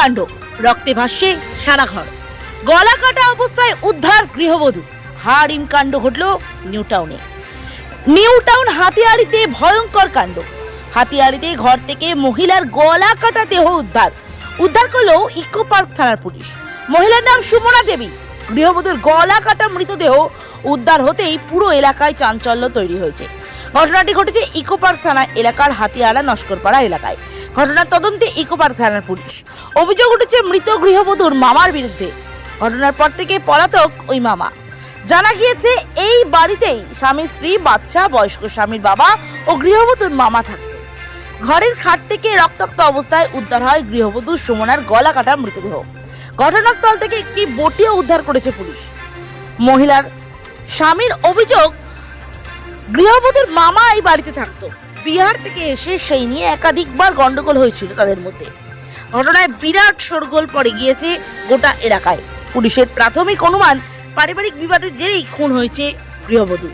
কাণ্ড। রক্তে ভাসছে সারা ঘর। গলা কাটা অবস্থায় উদ্ধার গৃহবধূ। হাড়িম কাণ্ড ঘটল নিউ টাউনে। নিউ টাউন হাতিয়াড়িতে ভয়ঙ্কর কাণ্ড। হাতিয়াড়িতে ঘর থেকে মহিলার গলা কাটা দেহ উদ্ধার। উদ্ধার করল ইকো পার্ক থানার পুলিশ। মহিলার নাম সুমনা দেবী। গৃহবধূর গলা কাটা মৃতদেহ উদ্ধার হতেই পুরো এলাকায় চাঞ্চল্য তৈরি হয়েছে। ঘটনাটি ঘটেছে ইকো পার্ক থানা এলাকার হাতিয়াড়া নস্করপাড়া এলাকায়। ঘটনার তদন্তে ইকো পার্ক থানার পুলিশ। অভিযোগ উঠেছে, মৃত গৃহবধূর মামার বিরুদ্ধে। ঘটনার পর থেকে পলাতক ওই মামা। জানা গিয়েছে, এই বাড়িতেই স্বামী, স্ত্রী, বাচ্চা, বয়স্ক স্বামীর বাবা ও গৃহবধূর মামা থাকত। ঘরের খাট থেকে রক্তাক্ত অবস্থায় উদ্ধার হয় গৃহবধূ সুমনার গলা কাটা মৃতদেহ। ঘটনাস্থল থেকে একটি বটিও উদ্ধার করেছে পুলিশ। মহিলার স্বামীর অভিযোগ গৃহবধূর মামা এই বাড়িতে থাকতো। বিহার থেকে এসে সেই নিয়ে একাধিকবার গন্ডগোল হয়েছিল তাদের মধ্যে। ঘটনায় বিরাট শোরগোল পড়ে গিয়েছে গোটা এলাকায়। পুলিশের প্রাথমিক অনুমান, পারিবারিক বিবাদের জেরেই খুন হয়েছে গৃহবধূ।